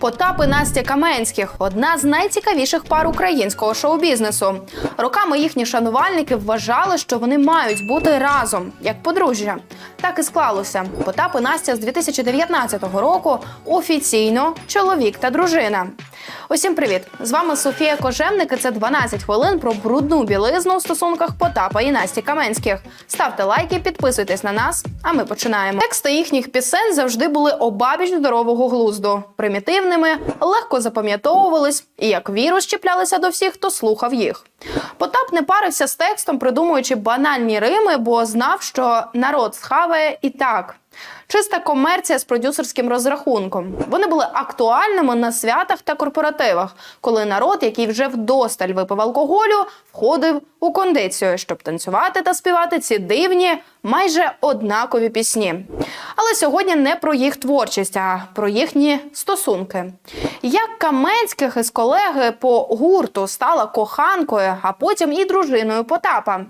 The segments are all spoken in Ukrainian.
Потап і Настя Каменських одна з найцікавіших пар українського шоу-бізнесу. Роками їхні шанувальники вважали, що вони мають бути разом як подружжя. Так і склалося. Потап і Настя з 2019 року офіційно чоловік та дружина. Усім привіт! З вами Софія Кожевник. і Це 12 хвилин про брудну білизну у стосунках Потапа і Насті Каменських. Ставте лайки, підписуйтесь на нас. А ми починаємо. Тексти їхніх пісень завжди були обабіч здорового глузду, примітивними, легко запам'ятовувались і як вірус чіплялися до всіх, хто слухав їх. Потап не парився з текстом, придумуючи банальні рими, бо знав, що народ схаває і так. Чиста комерція з продюсерським розрахунком. Вони були актуальними на святах та корпоративах, коли народ, який вже вдосталь випив алкоголю, входив у кондицію, щоб танцювати та співати ці дивні, майже однакові пісні. Але сьогодні не про їх творчість, а про їхні стосунки. Як Каменських із колеги по гурту стала коханкою, а потім і дружиною Потапа.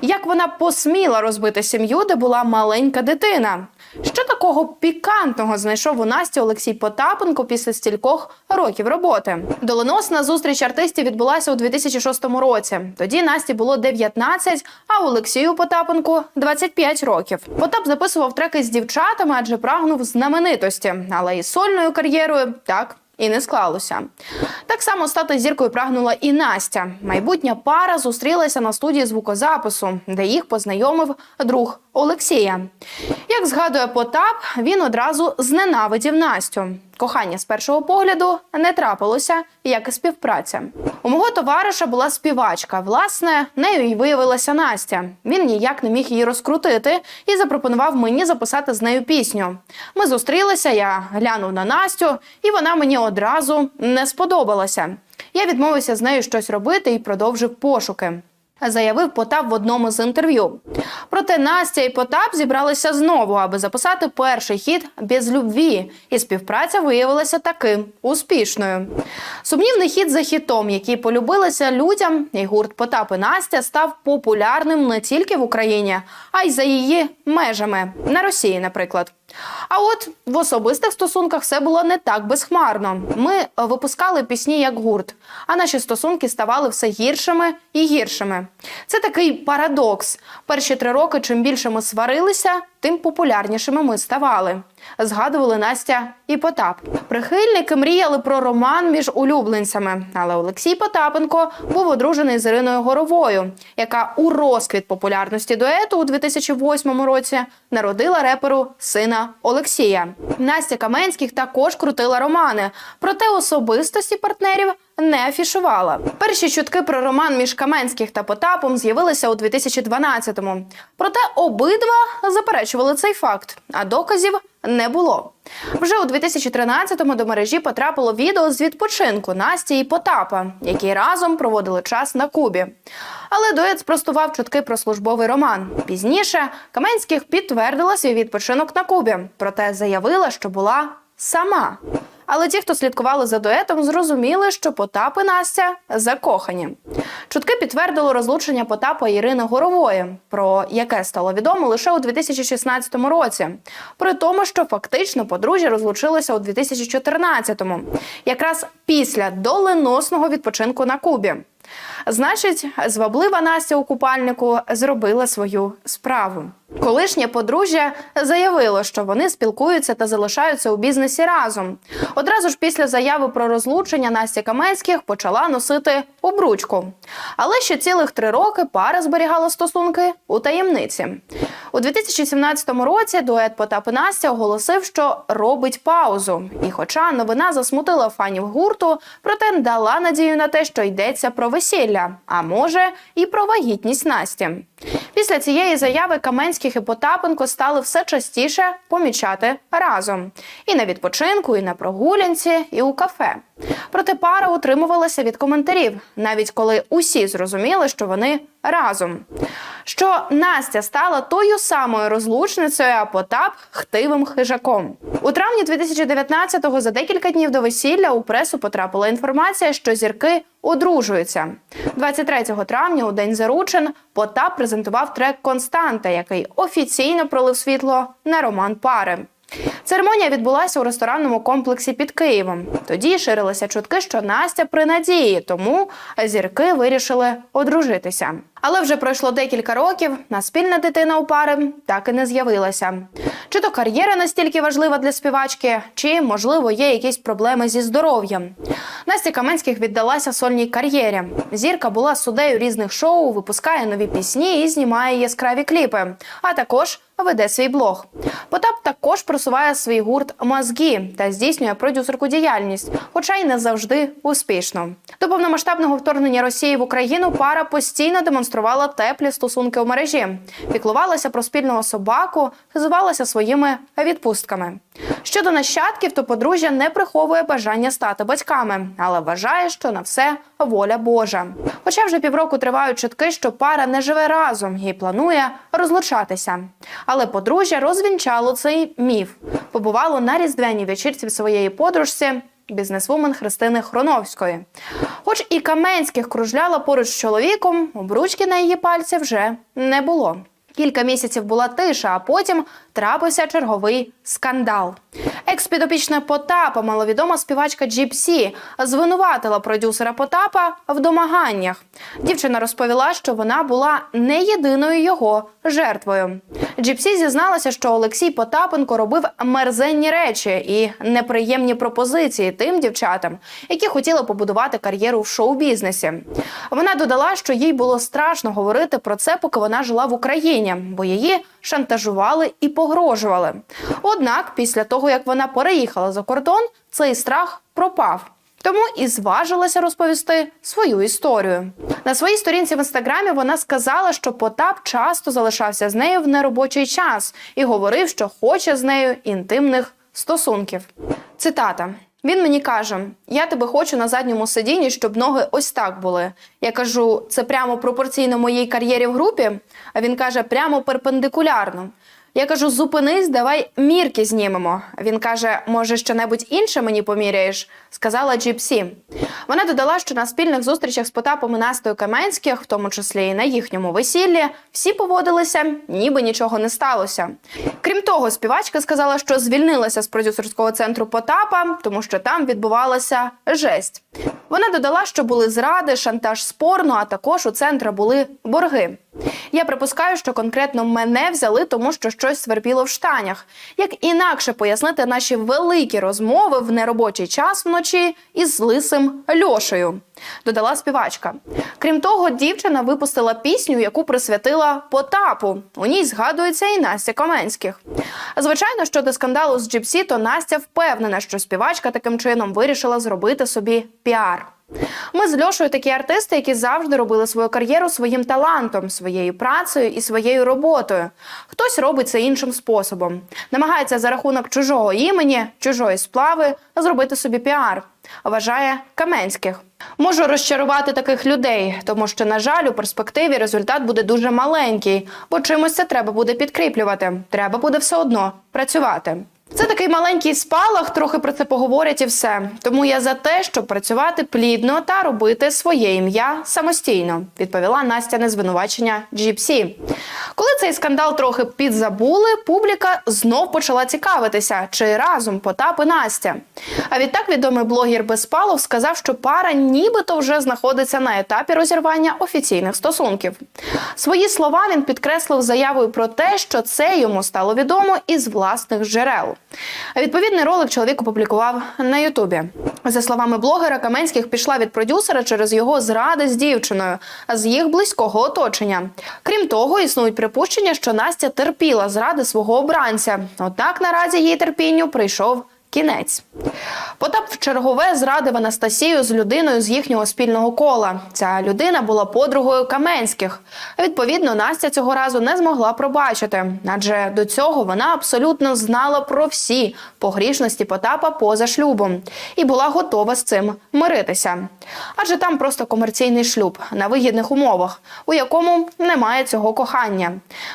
Як вона посміла розбити сім'ю, де була маленька дитина. Що такого пікантного знайшов у Насті Олексій Потапенко після стількох років роботи? Доленосна зустріч артистів відбулася у 2006 році. Тоді Насті було 19, а Олексію Потапенку 25 років. Потап записував треки з дівчатами, адже прагнув знаменитості, але і сольною кар'єрою так. І не склалося. Так само стати зіркою прагнула і Настя. Майбутня пара зустрілася на студії звукозапису, де їх познайомив друг Олексія. Як згадує Потап, він одразу зненавидів Настю. Кохання з першого погляду не трапилося, як і співпраця. У мого товариша була співачка. Власне, нею й виявилася Настя. Він ніяк не міг її розкрутити і запропонував мені записати з нею пісню. Ми зустрілися, я глянув на Настю, і вона мені одразу не сподобалася. Я відмовився з нею щось робити і продовжив пошуки. Заявив Потап в одному з інтерв'ю. Проте Настя і Потап зібралися знову, аби записати перший хіт без любві, і співпраця виявилася таки успішною. Сумнівний хіт за хітом, який полюбилися людям, і гурт Потап і Настя став популярним не тільки в Україні, а й за її межами на Росії, наприклад. А от в особистих стосунках все було не так безхмарно. Ми е, випускали пісні як гурт, а наші стосунки ставали все гіршими і гіршими. Це такий парадокс. Перші три роки, чим більше ми сварилися, тим популярнішими ми ставали. Згадували Настя і Потап. Прихильники мріяли про роман між улюбленцями, але Олексій Потапенко був одружений з Іриною Горовою, яка у розквіт популярності дуету у 2008 році народила реперу сина Олексія. Настя Каменських також крутила романи, проте особистості партнерів не афішувала. Перші чутки про роман між Каменських та Потапом з'явилися у 2012-му. Проте обидва заперечували цей факт, а доказів не було. Вже у 2013-му до мережі потрапило відео з відпочинку Насті і Потапа, які разом проводили час на Кубі. Але дует спростував чутки про службовий роман. Пізніше Каменських підтвердила свій відпочинок на Кубі, проте заявила, що була сама. Але ті, хто слідкували за дуетом, зрозуміли, що Потап і Настя закохані. Чутки підтвердили розлучення Потапа Ірини Горової, про яке стало відомо лише у 2016 році. При тому, що фактично подружжя розлучилося у 2014-му, якраз після доленосного відпочинку на Кубі. Значить, зваблива Настя у купальнику зробила свою справу. Колишнє подружжя заявило, що вони спілкуються та залишаються у бізнесі разом. Одразу ж після заяви про розлучення Настя Каменських почала носити обручку. Але ще цілих три роки пара зберігала стосунки у таємниці. У 2017 році дует Потап і Настя оголосив, що робить паузу. І, хоча новина засмутила фанів гурту, проте дала надію на те, що йдеться про весілля, а може і про вагітність Насті. Після цієї заяви Каменських і Потапенко стали все частіше помічати разом і на відпочинку, і на прогулянці, і у кафе. Проте пара утримувалася від коментарів, навіть коли усі зрозуміли, що вони разом. Що Настя стала тою самою розлучницею, а Потап хтивим хижаком. У травні 2019-го, за декілька днів до весілля, у пресу потрапила інформація, що зірки одружуються. 23 травня, у день заручин, Потап презентував трек Константа, який офіційно пролив світло на роман пари. Церемонія відбулася у ресторанному комплексі під Києвом. Тоді ширилися чутки, що Настя при надії, тому зірки вирішили одружитися. Але вже пройшло декілька років, на спільна дитина у пари так і не з'явилася. Чи то кар'єра настільки важлива для співачки, чи можливо є якісь проблеми зі здоров'ям. Настя Каменських віддалася сольній кар'єрі. Зірка була суддею різних шоу, випускає нові пісні і знімає яскраві кліпи. А також веде свій блог. Потап також просуває свій гурт Мозгі та здійснює продюсерку діяльність, хоча й не завжди успішно. До повномасштабного вторгнення Росії в Україну пара постійно демонструвала теплі стосунки у мережі, піклувалася про спільного собаку, хизувалася своїми відпустками. Щодо нащадків, то подружжя не приховує бажання стати батьками, але вважає, що на все воля Божа. Хоча вже півроку тривають чутки, що пара не живе разом і планує розлучатися. Але подружжя розвінчало цей міф. Побувало на різдвяній вечірці в своєї подружці. Бізнесвумен Христини Хроновської. Хоч і Каменських кружляла поруч з чоловіком, обручки на її пальці вже не було. Кілька місяців була тиша, а потім трапився черговий скандал. Екс-підопічна Потапа, маловідома співачка Джіпсі, звинуватила продюсера Потапа в домаганнях. Дівчина розповіла, що вона була не єдиною його жертвою. Джіпсі зізналася, що Олексій Потапенко робив мерзенні речі і неприємні пропозиції тим дівчатам, які хотіли побудувати кар'єру в шоу-бізнесі. Вона додала, що їй було страшно говорити про це, поки вона жила в Україні, бо її шантажували і погрожували. Однак, після того як вона переїхала за кордон, цей страх пропав. Тому і зважилася розповісти свою історію. На своїй сторінці в інстаграмі вона сказала, що Потап часто залишався з нею в неробочий час і говорив, що хоче з нею інтимних стосунків. Цитата. Він мені каже: Я тебе хочу на задньому сидінні, щоб ноги ось так були. Я кажу, це прямо пропорційно моїй кар'єрі в групі. А він каже, прямо перпендикулярно. Я кажу, зупинись, давай мірки знімемо. Він каже, може, що-небудь інше мені поміряєш? Сказала Джіпсі. Вона додала, що на спільних зустрічах з Потапом і Настою Каменських, в тому числі і на їхньому весіллі, всі поводилися, ніби нічого не сталося. Крім того, співачка сказала, що звільнилася з продюсерського центру Потапа, тому що там відбувалася жесть. Вона додала, що були зради, шантаж спорно, а також у центра були борги. Я припускаю, що конкретно мене взяли, тому що щось свербіло в штанях. Як інакше пояснити наші великі розмови в неробочий час вночі із лисим Льошею, додала співачка. Крім того, дівчина випустила пісню, яку присвятила Потапу. У ній згадується і Настя Каменських. Звичайно, щодо скандалу з Джіпсі, то Настя впевнена, що співачка таким чином вирішила зробити собі піар. Ми з Льошою такі артисти, які завжди робили свою кар'єру своїм талантом, своєю працею і своєю роботою. Хтось робить це іншим способом, намагається за рахунок чужого імені, чужої сплави зробити собі піар. Вважає Каменських. Можу розчарувати таких людей, тому що, на жаль, у перспективі результат буде дуже маленький, бо чимось це треба буде підкріплювати. Треба буде все одно працювати. Це такий маленький спалах, трохи про це поговорять і все. Тому я за те, щоб працювати плідно та робити своє ім'я самостійно, відповіла Настя на звинувачення GPC. Коли цей скандал трохи підзабули, публіка знов почала цікавитися, чи разом Потап і Настя. А відтак відомий блогер Безпалов сказав, що пара нібито вже знаходиться на етапі розірвання офіційних стосунків. Свої слова він підкреслив заявою про те, що це йому стало відомо із власних джерел. Відповідний ролик чоловік опублікував на Ютубі. За словами блогера, Каменських пішла від продюсера через його зради з дівчиною, з їх близького оточення. Крім того, існують припущення, що Настя терпіла зради свого обранця. Однак наразі її терпінню прийшов кінець. Потап в чергове зрадив Анастасію з людиною з їхнього спільного кола. Ця людина була подругою Каменських. Відповідно, Настя цього разу не змогла пробачити, адже до цього вона абсолютно знала про всі погрішності Потапа поза шлюбом і була готова з цим миритися. Адже там просто комерційний шлюб на вигідних умовах, у якому немає цього кохання.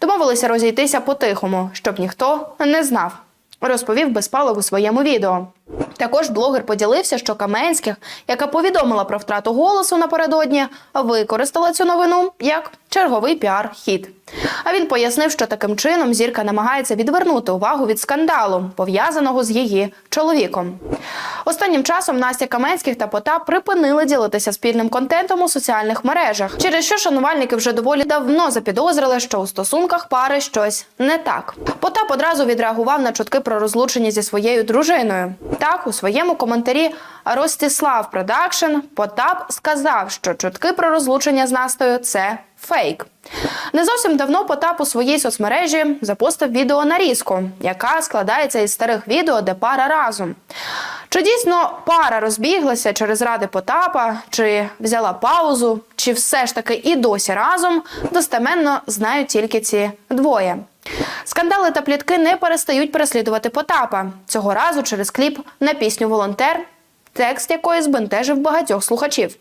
Домовилися розійтися по-тихому, щоб ніхто не знав розповів Безпалов у своєму відео. Також блогер поділився, що Каменських, яка повідомила про втрату голосу напередодні, використала цю новину як черговий піар-хід. А він пояснив, що таким чином зірка намагається відвернути увагу від скандалу, пов'язаного з її чоловіком. Останнім часом Настя Каменських та Потап припинили ділитися спільним контентом у соціальних мережах, через що шанувальники вже доволі давно запідозрили, що у стосунках пари щось не так. Потап одразу відреагував на чутки про розлучення зі своєю дружиною. Так, у своєму коментарі Ростислав Продакшн Потап сказав, що чутки про розлучення з Настою це фейк. Не зовсім давно Потап у своїй соцмережі запостив відео нарізку, яка складається із старих відео, де пара разом. Чи дійсно пара розбіглася через ради Потапа, чи взяла паузу, чи все ж таки і досі разом, достеменно знають тільки ці двоє. Скандали та плітки не перестають переслідувати Потапа цього разу через кліп на пісню Волонтер, текст якої збентежив багатьох слухачів.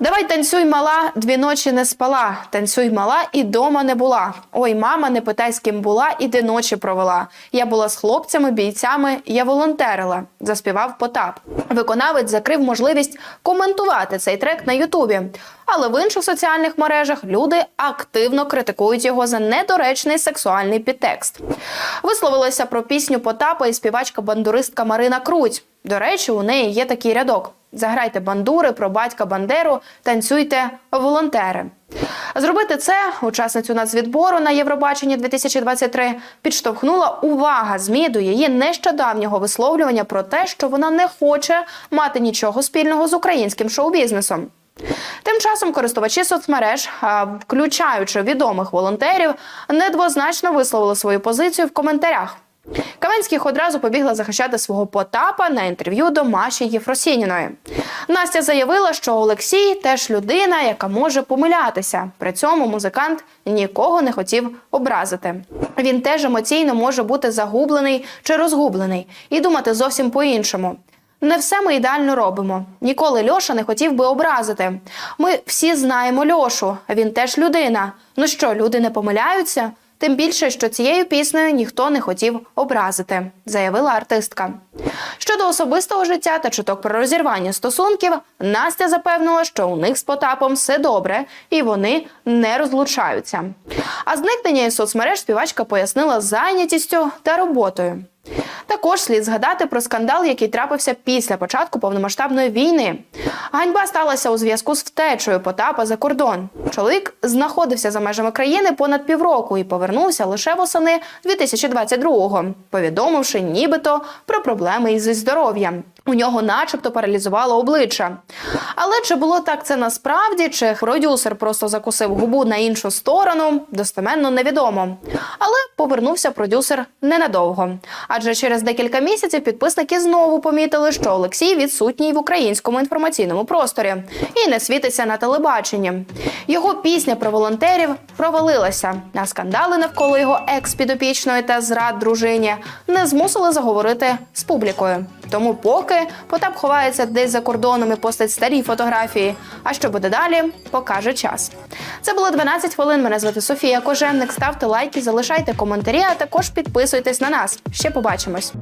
Давай танцюй, мала, дві ночі не спала. Танцюй, мала, і дома не була. Ой, мама, не питай, з ким була, і де ночі провела. Я була з хлопцями, бійцями, я волонтерила, заспівав Потап. Виконавець закрив можливість коментувати цей трек на Ютубі. Але в інших соціальних мережах люди активно критикують його за недоречний сексуальний підтекст. Висловилася про пісню Потапа і співачка-бандуристка Марина Круть. До речі, у неї є такий рядок: заграйте бандури про батька Бандеру, танцюйте волонтери. Зробити це учасницю нацвідбору на Євробаченні 2023 підштовхнула увага ЗМІ до її нещодавнього висловлювання про те, що вона не хоче мати нічого спільного з українським шоу-бізнесом. Тим часом користувачі соцмереж, включаючи відомих волонтерів, недвозначно висловили свою позицію в коментарях. Каменських одразу побігла захищати свого Потапа на інтерв'ю до Маші Єфросініної. Настя заявила, що Олексій теж людина, яка може помилятися. При цьому музикант нікого не хотів образити. Він теж емоційно може бути загублений чи розгублений і думати зовсім по-іншому. Не все ми ідеально робимо. Ніколи Льоша не хотів би образити. Ми всі знаємо Льошу. Він теж людина. Ну що, люди не помиляються? Тим більше, що цією піснею ніхто не хотів образити, заявила артистка. Щодо особистого життя та чуток про розірвання стосунків, Настя запевнила, що у них з Потапом все добре і вони не розлучаються. А зникнення із соцмереж співачка пояснила зайнятістю та роботою. Також слід згадати про скандал, який трапився після початку повномасштабної війни. Ганьба сталася у зв'язку з втечею Потапа за кордон. Чоловік знаходився за межами країни понад півроку і повернувся лише восени 2022-го, повідомивши нібито про проблеми із здоров'ям. У нього, начебто, паралізувало обличчя. Але чи було так це насправді, чи продюсер просто закусив губу на іншу сторону, достеменно невідомо. Але повернувся продюсер ненадовго. Адже через декілька місяців підписники знову помітили, що Олексій відсутній в українському інформаційному просторі і не світиться на телебаченні. Його пісня про волонтерів провалилася, а скандали навколо його екс-підопічної та зрад дружині не змусили заговорити з публікою. Тому поки Потап ховається десь за кордоном і постить старі фотографії. А що буде далі, покаже час. Це було 12 хвилин. Мене звати Софія Коженник. Ставте лайки, залишайте коментарі, а також підписуйтесь на нас. Ще побачимось.